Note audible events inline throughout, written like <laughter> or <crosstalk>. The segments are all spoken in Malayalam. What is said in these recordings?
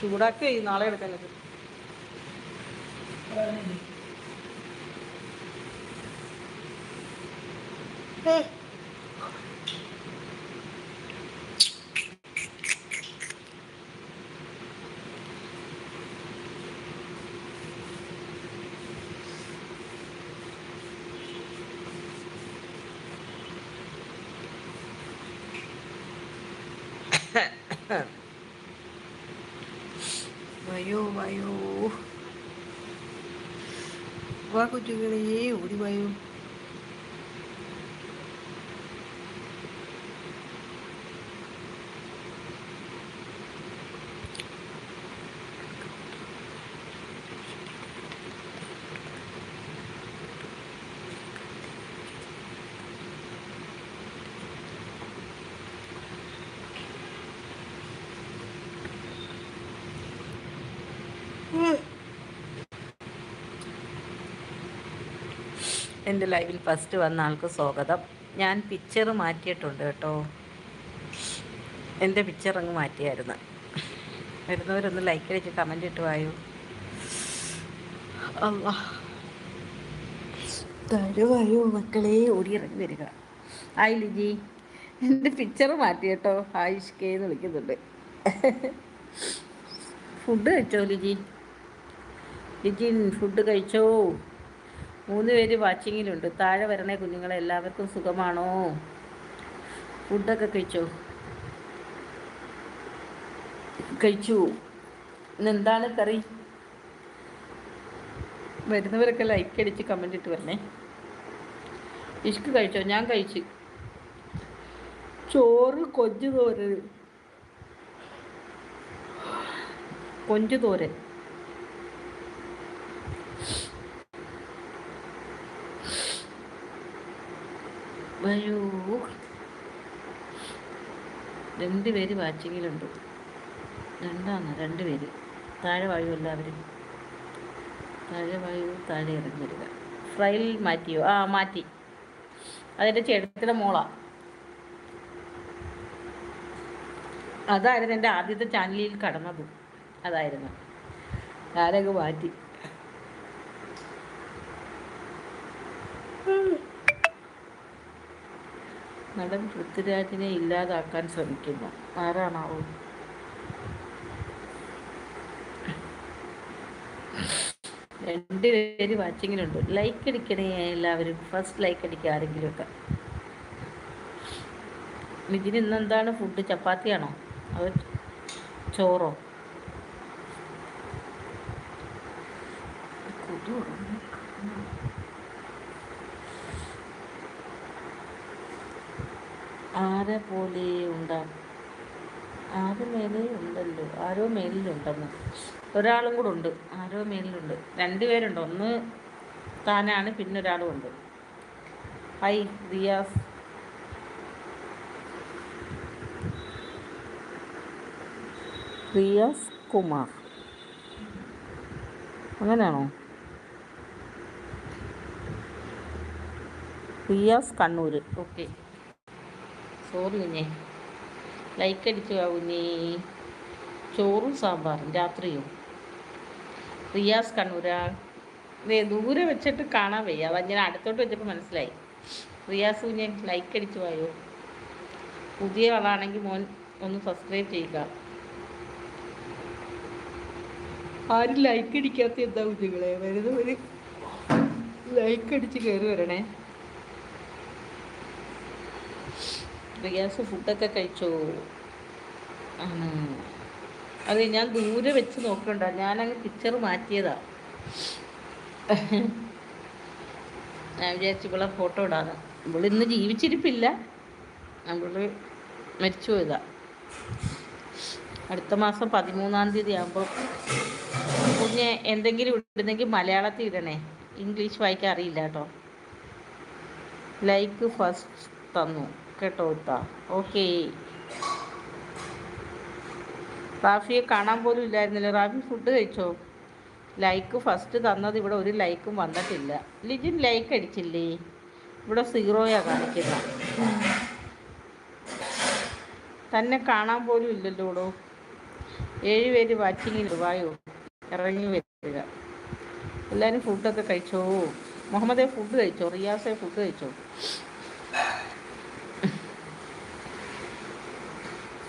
ചൂടാക്കി നാളെ എടുക്കാനൊക്കെ വയോ വയോ വാ കുട്ടികളെ ഓടി വായോ എന്റെ ലൈവിൽ ഫസ്റ്റ് വന്ന ആൾക്ക് സ്വാഗതം. ഞാൻ പിക്ചർ മാറ്റിയിട്ടുണ്ട് കേട്ടോ. എന്റെ പിക്ചർ അങ്ങ് മാറ്റിയായിരുന്നു. വരുന്നവരൊന്ന് ലൈക്ക് അടിച്ച് കമന്റ് ഇട്ട് വായു. തരുവായു തരുവായോ മക്കളെ ഓടിയിറങ്ങി വരിക. ഹായ് ലിജി. എന്റെ പിക്ചർ മാറ്റി കേട്ടോ. ആയുഷ് കെ എന്ന് വിളിക്കുന്നുണ്ട്. ഫുഡ് കഴിച്ചോ ലിജി? ലിജി ഫുഡ് കഴിച്ചോ? മൂന്ന് പേര് വാച്ചിങ്ങിലുണ്ട്. താഴെ വരണേ കുഞ്ഞുങ്ങളെ എല്ലാവർക്കും സുഖമാണോ? ഫുഡൊക്കെ കഴിച്ചോ? കഴിച്ചു. എന്താണ് കറി? വരുന്നവരൊക്കെ ലൈക്ക് അടിച്ച് കമന്റ് ഇട്ട് വരണേ. ഇഷ്ക്ക് കഴിച്ചോ? ഞാൻ കഴിച്ച്. ചോറ് കൊഞ്ച് തോരൻ. കൊഞ്ച് തോരൻ. വരൂ. രണ്ട് പേര് വാച്ചിങ്ങിലുണ്ട്. രണ്ടാണ് രണ്ട് പേര്. താഴെ വായു എല്ലാവരും. താഴെ വായു താഴെ ഇറങ്ങി വരിക ഫ്രൈൽ മാറ്റിയോ? ആ മാറ്റി. അതിന്റെ ചേട്ടത്തിന്റെ മോളാ. അതായിരുന്നു എന്റെ ആദ്യത്തെ ചാനലിൽ കടന്നത്. അതായിരുന്നു. ആരൊക്കെ മാറ്റി. നടൻ പൃഥ്വിരാജിനെ ഇല്ലാതാക്കാൻ ശ്രമിക്കുന്നു. ആരാണാവോ? രണ്ട് പേര് വാച്ചിങ്ങിലുണ്ട്. ലൈക്ക് അടിക്കണേ എല്ലാവരും. ഫസ്റ്റ് ലൈക്ക് അടിക്കുക ആരെങ്കിലുമൊക്കെ. ഇതിന് ഇന്നെന്താണ് ഫുഡ് ചപ്പാത്തിയാണോ? അതോ ചോറോ? കൊതു ആരെ പോലെ ഉണ്ടാകും ആര് മേലെ ഉണ്ടല്ലോ? ആരോ മേലിലുണ്ടെന്ന്. ഒരാളും കൂടെ ഉണ്ട്. ആരോ മേലിലുണ്ട്. രണ്ടുപേരുണ്ട് ഒന്ന് താനാണ് പിന്നെ ഒരാളും ഉണ്ട്. ഹൈ റിയാസ്. റിയാസ് കുമാർ. അങ്ങനെയാണോ? റിയാസ് കണ്ണൂർ ഓക്കെ. സോറി കുഞ്ഞേ ലൈക്ക് അടിച്ചു കുഞ്ഞേ ചോറും സാമ്പാറും രാത്രിയും. റിയാസ് കണ്ണൂരാ. ദൂരെ വെച്ചിട്ട് കാണാൻ വയ്യ. അത് ഞാൻ അടുത്തോട്ട് വെച്ചപ്പോൾ മനസ്സിലായി. റിയാസ് കുഞ്ഞെ ലൈക്ക് അടിച്ചു പോയോ പുതിയ ആളാണെങ്കിൽ മോൻ ഒന്ന് സബ്സ്ക്രൈബ് ചെയ്യുക. ആരും ലൈക്ക് അടിക്കാത്ത എന്താ കുഞ്ഞുങ്ങളെ? വരുന്നവര് ലൈക്ക് അടിച്ച് കയറി വരണേ. റിയാസ് ഫുഡൊക്കെ കഴിച്ചോ? അതെ ഞാൻ ദൂരെ വെച്ച് നോക്കണ്ട. ഞാനങ്ങ് പിക്ചർ മാറ്റിയതാ. ഞാൻ വിചാരിച്ചു ഇവളെ ഫോട്ടോ ഇടാന്ന്. ഇവൾ ഇന്ന് ജീവിച്ചിരിപ്പില്ല. അവൾ മരിച്ചു പോയതാ. അടുത്ത മാസം പതിമൂന്നാം തീയതി ആകുമ്പോൾ പിന്നെ എന്തെങ്കിലും ഇടുന്നെങ്കിൽ മലയാളത്തിൽ ഇടണേ. ഇംഗ്ലീഷ് വായിക്കാൻ അറിയില്ല കേട്ടോ. ലൈക്ക് ഫസ്റ്റ് തന്നു. കേട്ടോ ഇത്താ ഓക്കേ. റാഫിയെ കാണാൻ പോലും ഇല്ലായിരുന്നല്ലോ. റാഫി ഫുഡ് കഴിച്ചോ? ലൈക്ക് ഫസ്റ്റ് തന്നത് ഇവിടെ ഒരു ലൈക്കും വന്നിട്ടില്ല. ലിജിൻ ലൈക്ക് അടിച്ചില്ലേ? ഇവിടെ സീറോയാ കാണിക്കുന്ന. തന്നെ കാണാൻ പോലും ഇല്ലല്ലോടോ ഏഴ് ഏഴുപേര് വാച്ചിങ്ങിൽ വായോ ഇറങ്ങി വരിക. എല്ലാവരും ഫുഡൊക്കെ കഴിച്ചോ? മുഹമ്മദെ ഫുഡ് കഴിച്ചോ? റിയാസെ ഫുഡ് കഴിച്ചോ?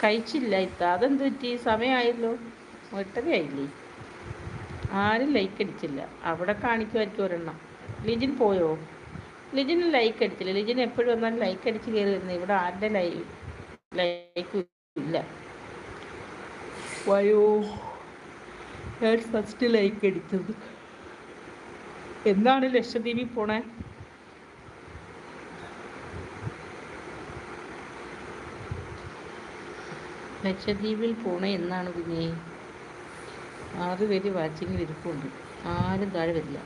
കഴിച്ചില്ല. ഇത്ത അതെന്ത് പറ്റി? സമയമായല്ലോ ഒട്ടരയായില്ലേ ആരും ലൈക്ക് അടിച്ചില്ല. അവിടെ കാണിക്കുമായിരിക്കും ഒരെണ്ണം. ലിജിൻ പോയോ? ലിജിന് ലൈക്ക് അടിച്ചില്ല. ലിജിൻ എപ്പോഴും വന്നാലും ലൈക്ക് അടിച്ച് കയറി വരുന്നത്. ഇവിടെ ആരുടെ ലൈ ലൈക്ക് ഇല്ല. വയോ ഞാൻ ഫസ്റ്റ് ലൈക്ക് അടിച്ചത്. എന്താണ് ലക്ഷദ്വീപിൽ പോണേ? ലക്ഷദ്വീപിൽ പോണേ എന്നാണ് പിന്നെ ആറ് പേര് വാച്ചിങ്ങിൽ ഇരിപ്പുണ്ട്. ആരും താഴെ വരില്ല.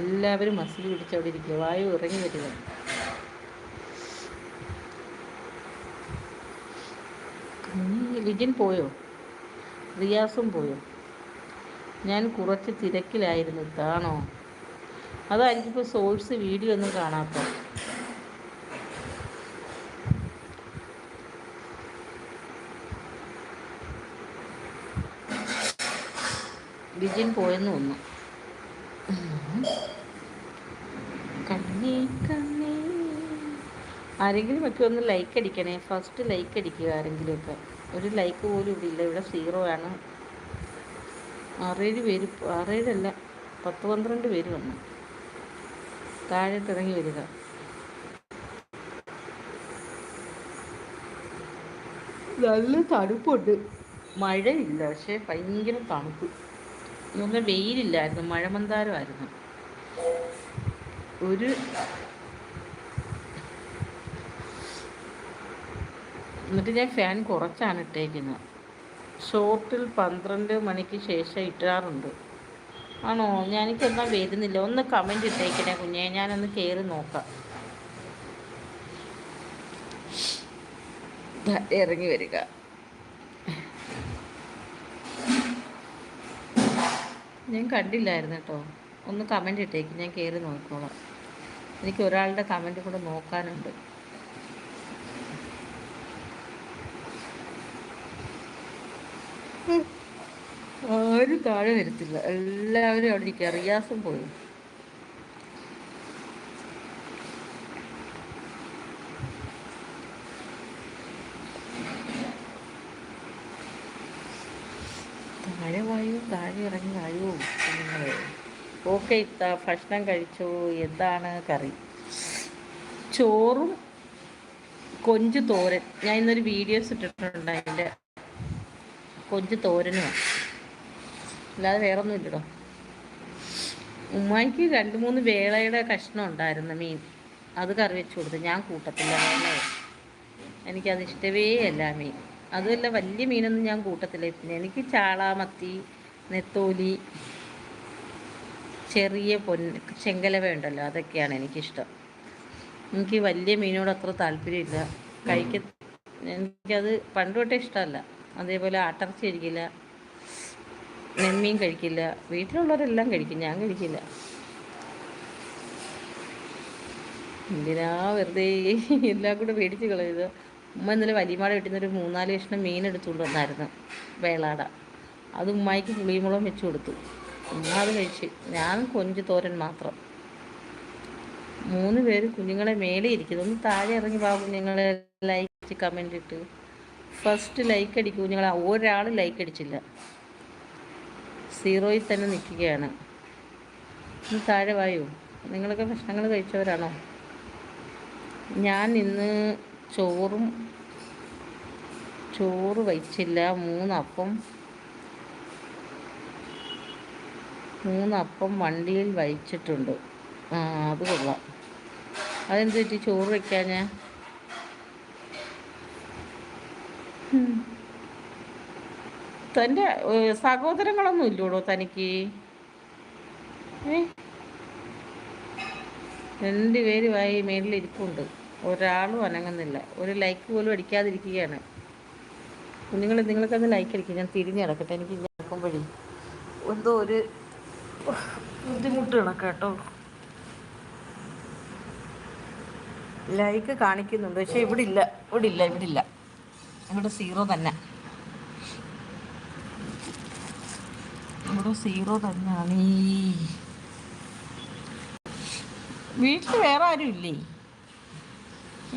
എല്ലാവരും മസിൽ പിടിച്ച് അവിടെ ഇരിക്കുക. വായു ഇറങ്ങി വരിക. ലിജിൻ പോയോ? റിയാസും പോയോ? ഞാൻ കുറച്ച് തിരക്കിലായിരുന്നു. താണോ അതായിരിക്കും ഇപ്പോൾ സോഴ്സ് വീഡിയോ ഒന്നും കാണാത്ത? ലിജിൻ പോയെന്ന് തോന്നുന്നു. കണ്ണേ കണ്ണേ. ആരെങ്കിലും ഒക്കെ ഒന്ന് ലൈക്ക് അടിക്കണേ. ഫസ്റ്റ് ലൈക്ക് അടിക്കുക ആരെങ്കിലുമൊക്കെ. ഒരു ലൈക്ക് പോലും ഇവിടെ ഇല്ല. ഇവിടെ സീറോ ആണ്. ആറേഴ് പേര് ആറേഴല്ല പത്ത് പന്ത്രണ്ട് പേര് വന്നു. താഴെ ഇറങ്ങി വരിക. നല്ല തണുപ്പുണ്ട്. മഴയില്ല പക്ഷേ ഭയങ്കര തണുപ്പ്. ഇന്നൊന്നും വെയിലില്ലായിരുന്നു മഴമന്താരമായിരുന്നു ഒരു എന്നിട്ട് ഞാൻ ഫാൻ കുറച്ചാണ് ഇട്ടേക്കുന്നത്. ഷോർട്ടിൽ പന്ത്രണ്ട് മണിക്ക് ശേഷം ഇട്ടാറുണ്ട്. ആണോ? എന്താ വരുന്നില്ല ഒന്ന് കമന്റ് ഇട്ടേക്കണേ കുഞ്ഞെ. ഞാനൊന്ന് കയറി നോക്കാം. ഇറങ്ങി വരിക. ഞാൻ കണ്ടില്ലായിരുന്നു കേട്ടോ. ഒന്ന് കമന്റ് ഇട്ടേക്ക്. ഞാൻ കയറി നോക്കിക്കോളാം എനിക്ക് ഒരാളുടെ കമന്റ് കൂടെ നോക്കാനുണ്ട്. ആരും താഴെ വരത്തില്ല. എല്ലാവരും അവിടെ ഇരിക്കുക. റിയാസും പോയി താഴെ വായു താഴെ ഇറങ്ങി വായു കുഞ്ഞുങ്ങളെ. ഓക്കെ ഇത്ത ഭക്ഷണം കഴിച്ചു? എന്താണ് കറി? ചോറും കൊഞ്ച് തോരൻ. ഞാൻ ഇന്നൊരു വീഡിയോസ് ഇട്ടിട്ടുണ്ട് അതിന്റെ. കൊഞ്ച് തോരനുമാണ് അല്ലാതെ വേറൊന്നും ഇല്ലടോ. ഉമ്മായിക്ക് രണ്ട് മൂന്ന് വേളയുടെ കഷ്ണം ഉണ്ടായിരുന്നു മീൻ. അത് കറി വെച്ച് കൊടുത്തു. ഞാൻ കൂട്ടത്തില്ല. എനിക്കത് ഇഷ്ടമേ അല്ല മീൻ. അതുമല്ല വലിയ മീനൊന്നും ഞാൻ കൂട്ടത്തില്ല. എനിക്ക് ചാള മത്തി നെത്തോലി ചെറിയ പൊന്ന് ചെങ്കലവ ഉണ്ടല്ലോ അതൊക്കെയാണ് എനിക്കിഷ്ടം. എനിക്ക് വലിയ മീനോട് അത്ര താല്പര്യമില്ല. കഴിക്ക എനിക്കത് പണ്ട് തൊട്ടേ ഇഷ്ടമല്ല. അതേപോലെ ആട്ടർച്ച കഴിക്കില്ല നെന്മീൻ കഴിക്കില്ല വീട്ടിലുള്ളവരെല്ലാം കഴിക്കും ഞാൻ കഴിക്കില്ല. എന്തിനാ വെറുതെ എല്ലാം കൂടെ മേടിച്ച് കളയത് ഉമ്മ ഇന്നലെ വലിയമാട വീട്ടിൽ നിന്ന് ഒരു മൂന്നാൽ കഷ്ണം മീൻ എടുത്തുകൊണ്ട് വന്നായിരുന്നു വേളാട. അത് ഉമ്മായിക്ക് പുളിമുളം വെച്ച് കൊടുത്തു. ഉമ്മ അത് കഴിച്ച്. ഞാൻ കൊഞ്ച് തോരൻ മാത്രം. മൂന്ന് പേര് കുഞ്ഞുങ്ങളെ മേലെ ഇരിക്കുന്നു. ഒന്ന് താഴെ ഇറങ്ങി പാ കുഞ്ഞുങ്ങളെ ലൈക്ക് കമന്റ് ഇട്ട്. ഫസ്റ്റ് ലൈക്ക് അടിക്കും കുഞ്ഞുങ്ങളെ. ഒരാൾ ലൈക്ക് അടിച്ചില്ല. സീറോയിൽ തന്നെ നിൽക്കുകയാണ്. ഇന്ന് താഴെ വായു? നിങ്ങളൊക്കെ ഭക്ഷണങ്ങൾ കഴിച്ചവരാണോ? ഞാൻ ഇന്ന് ചോറും ചോറ് വയ്ച്ചില്ല. മൂന്നപ്പം മൂന്നപ്പം വണ്ടിയിൽ വഹിച്ചിട്ടുണ്ട്. ആ അത് കൊള്ളാം. അതെന്ത് പറ്റി? ചോറ് വയ്ക്കാൻ ഞാൻ തന്റെ സഹോദരങ്ങളൊന്നും ഇല്ലൂടോ തനിക്ക്? ഏ? രണ്ടുപേരുമായി മേളിലിരിപ്പുണ്ട് ഒരാളും അനങ്ങുന്നില്ല. ഒരു ലൈക്ക് പോലും അടിക്കാതിരിക്കുകയാണ്. കുഞ്ഞുങ്ങൾ നിങ്ങൾക്കൊന്ന് ലൈക്ക് അടിക്കുക ഞാൻ തിരിഞ്ഞിടക്കട്ടെ എനിക്ക് എനിക്ക് നടക്കുമ്പോഴേ എന്തോ ഒരു ബുദ്ധിമുട്ട് കേട്ടോ. ലൈക്ക് കാണിക്കുന്നുണ്ട് പക്ഷെ ഇവിടെ ഇല്ല ഇവിടെ ഇല്ല ഇവിടെ ഇല്ല ഇവിടെ സീറോ തന്നെ. ഇവിടെ സീറോ തന്നെയാണ് വീട്ടിൽ വേറെ ആരും ഇല്ലേ?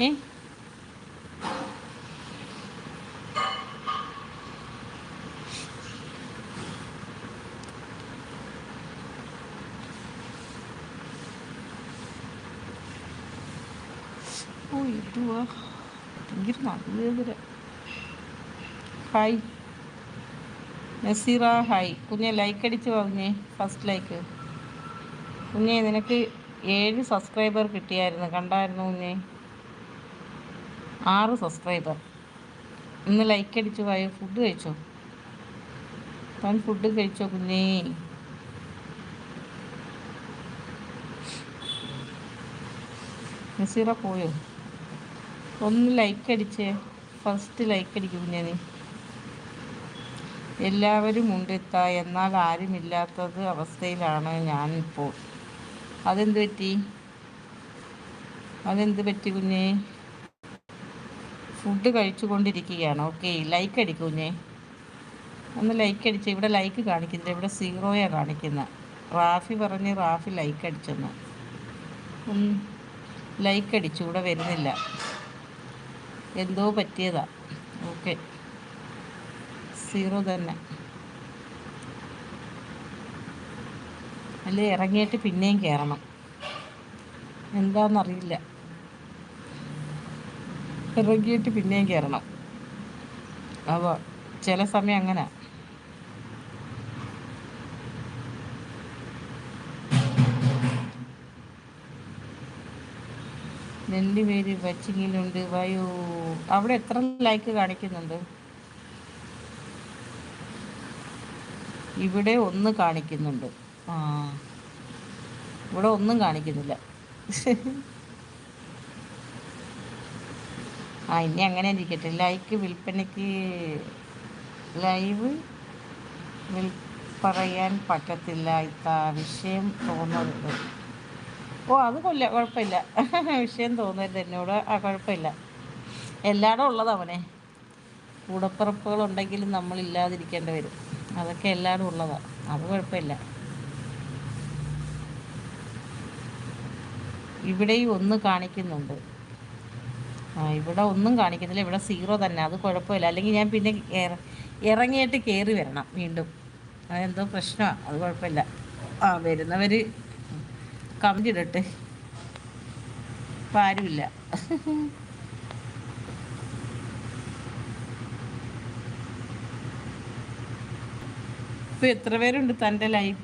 ഏ? ഇതുവാ ഭയങ്കര നല്ല ഹായ് നസീറ ഹായ് കുഞ്ഞെ ലൈക്ക് അടിച്ച് പറഞ്ഞേ ഫസ്റ്റ് ലൈക്ക് കുഞ്ഞെ നിനക്ക് ഏഴ് സബ്സ്ക്രൈബർ കിട്ടിയായിരുന്നു. കണ്ടായിരുന്നു കുഞ്ഞെ? ആറ് സബ്സ്ക്രൈബർ ഇന്ന് ലൈക്ക് അടിച്ചു പോയോ ഫുഡ് കഴിച്ചോ? താൻ ഫുഡ് കഴിച്ചോ കുഞ്ഞേ? നസീറ പോയോ? ഒന്ന് ലൈക്ക് അടിച്ചേ. ഫസ്റ്റ് ലൈക്ക് അടിക്കും നീ എല്ലാവരും ഉണ്ടെത്ത എന്നാൽ ആരുമില്ലാത്തത് അവസ്ഥയിലാണ് ഞാനിപ്പോൾ. അതെന്ത് പറ്റി? അതെന്ത് പറ്റി കുഞ്ഞേ? ഫുഡ് കഴിച്ചുകൊണ്ടിരിക്കുകയാണ്. ഓക്കെ ലൈക്ക് അടിക്കും കുഞ്ഞേ. ഒന്ന് ലൈക്ക് അടിച്ച്. ഇവിടെ ലൈക്ക് കാണിക്കുന്നില്ല. ഇവിടെ സീറോയാണ് കാണിക്കുന്നത് റാഫി പറഞ്ഞ് റാഫി ലൈക്ക് അടിച്ചെന്ന്. ലൈക്ക് അടിച്ചു. ഇവിടെ വരുന്നില്ല. എന്തോ പറ്റിയതാ. ഓക്കെ. സീറോ തന്നെ. അല്ലേ ഇറങ്ങിയിട്ട് പിന്നെയും കയറണം എന്താണെന്നറിയില്ല ഇറങ്ങിയിട്ട് പിന്നെയും കയറണം അപ്പോൾ ചില സമയം അങ്ങനെ. പേര് വച്ചിങ്ങിലുണ്ട്. വയോ. അവിടെ എത്ര ലൈക്ക് കാണിക്കുന്നുണ്ട്? ഇവിടെ ഒന്ന് കാണിക്കുന്നുണ്ട്. ആ. ഇവിടെ ഒന്നും കാണിക്കുന്നില്ല. ആ ഇനി അങ്ങനെ ഇരിക്കട്ടെ. ലൈക്ക് വിൽപ്പനയ്ക്ക് ലൈവ് വിൽ പറയാൻ പറ്റത്തില്ല. ഇത്ത വിഷയം തോന്നരുത്. ഓ അത് കൊല്ല കുഴപ്പമില്ല <laughs> വിഷയം തോന്നരുത് എന്നോട് ആ കുഴപ്പമില്ല എല്ലായിടും ഉള്ളത് അവനെ കൂടപ്പിറപ്പുകളുണ്ടെങ്കിലും നമ്മളില്ലാതിരിക്കേണ്ടി വരും. അതൊക്കെ എല്ലായിടും ഉള്ളതാണ് അത് കുഴപ്പമില്ല ഇവിടെയും ഒന്ന് കാണിക്കുന്നുണ്ട്. ആ ഇവിടെ ഒന്നും കാണിക്കുന്നില്ല. ഇവിടെ സീറോ തന്നെ. അത് കുഴപ്പമില്ല അല്ലെങ്കിൽ ഞാൻ പിന്നെ ഇറങ്ങിയിട്ട് കയറി വരണം വീണ്ടും. അതെന്തോ പ്രശ്നമാണ് അത് കുഴപ്പമില്ല ആ വരുന്നവർ കമന്റ് ഇടട്ടെ ഇപ്പം ആരുമില്ല ഇപ്പം എത്ര പേരുണ്ട് തന്റെ ലൈഫ്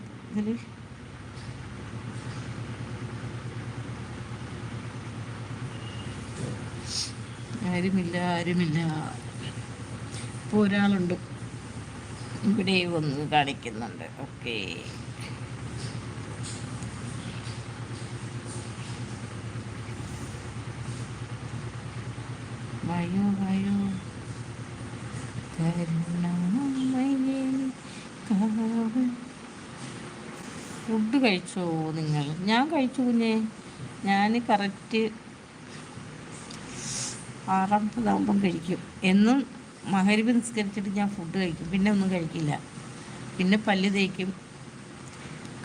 ആരുമില്ല ആരുമില്ല. ഇപ്പോൾ ഒരാളുണ്ട്. ഇവിടെ വന്ന് കാണിക്കുന്നുണ്ട്. ഓക്കെ. വയോ വയോ ഫുഡ് കഴിച്ചോ നിങ്ങൾ? ഞാൻ കഴിച്ചു കുഞ്ഞേ. ഞാൻ കറക്റ്റ് ആറാമത്തതാകുമ്പം കഴിക്കും. എന്നും മഹരിബ് നിസ്കരിച്ചിട്ട് ഞാൻ ഫുഡ് കഴിക്കും. പിന്നെ ഒന്നും കഴിക്കില്ല. പിന്നെ പല്ല് തേക്കും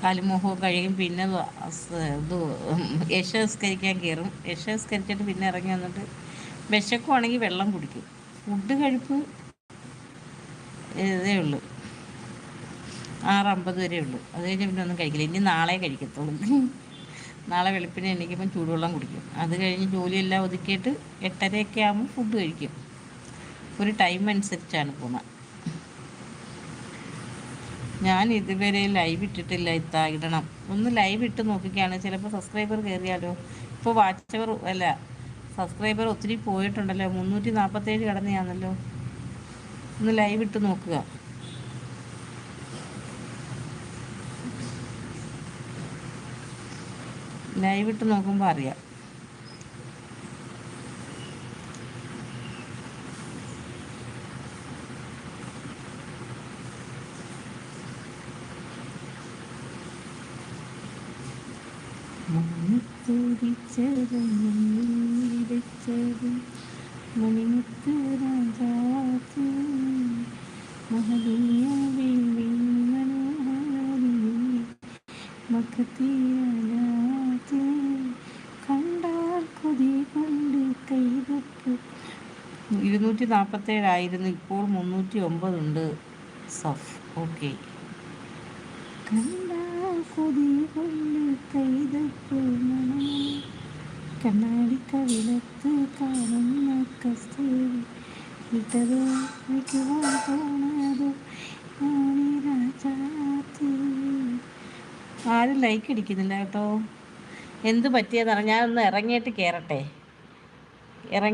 കാലുമോഹവും കഴിയും പിന്നെ ഇത് യശ നിസ്കരിക്കാൻ കയറും. യശ നിസ്കരിച്ചിട്ട് പിന്നെ ഇറങ്ങി വന്നിട്ട് വിശക്കുവാണെങ്കിൽ വെള്ളം കുടിക്കും. ഫുഡ് കഴിപ്പ് ഇതേ ഉള്ളൂ. ആറമ്പത് വരെ ഉള്ളൂ. അത് കഴിഞ്ഞ് പിന്നെ ഒന്നും കഴിക്കില്ല. ഇനി നാളെ കഴിക്കത്തുള്ളൂ. നാളെ വെളുപ്പിന് എണീക്കുമ്പം ചൂടുവെള്ളം കുടിക്കും. അത് കഴിഞ്ഞ് ജോലിയെല്ലാം ഒതുക്കിയിട്ട് എട്ടരയൊക്കെ ആകുമ്പോൾ ഫുഡ് കഴിക്കും. ഒരു ടൈം അനുസരിച്ചാണ് പോകുന്നത് ഞാൻ ഇതുവരെ ലൈവ് ഇട്ടിട്ടില്ല. ഇത്താ ഇടണം ഒന്ന് ലൈവ് ഇട്ട് നോക്കിക്കുകയാണ് ചിലപ്പോൾ സബ്സ്ക്രൈബർ കയറിയാലോ. ഇപ്പോൾ വാച്ചവർ അല്ല സബ്സ്ക്രൈബർ ഒത്തിരി പോയിട്ടുണ്ടല്ലോ. മുന്നൂറ്റി നാൽപ്പത്തേഴ് കടന്നെയാണല്ലോ. ഒന്ന് ലൈവ് ഇട്ട് നോക്കുക. ലൈവ് ഇട്ട് നോക്കുമ്പോൾ അറിയാം. മണിമുത്ത് രാജാവാത്തി മഹദീയ ബീവി മനോഹാരി മക്കത്തീരാജാത്തി കണ്ടാൽ കൊതി കൊണ്ട് കൈതപ്പ് ഇരുന്നൂറ്റി നാൽപ്പത്തേഴായിരുന്നു ഇപ്പോൾ മുന്നൂറ്റി ഒമ്പതുണ്ട് സഫ്. ഓക്കെ. കണ്ടാൽ കൊതി കൊണ്ട് കൈതപ്പ് മണം കണ്ണാടി കവിളത്ത് കാണുന്ന കസ്തൂരി ഇട്ടതോ വയ്ക്കുവാൻ പോണതോ ആരും ലൈക്ക് അടിക്കുന്നില്ല കേട്ടോ. എന്ത് പറ്റിയതാണ് ഞാനൊന്ന് ഇറങ്ങിയിട്ട് കയറട്ടെ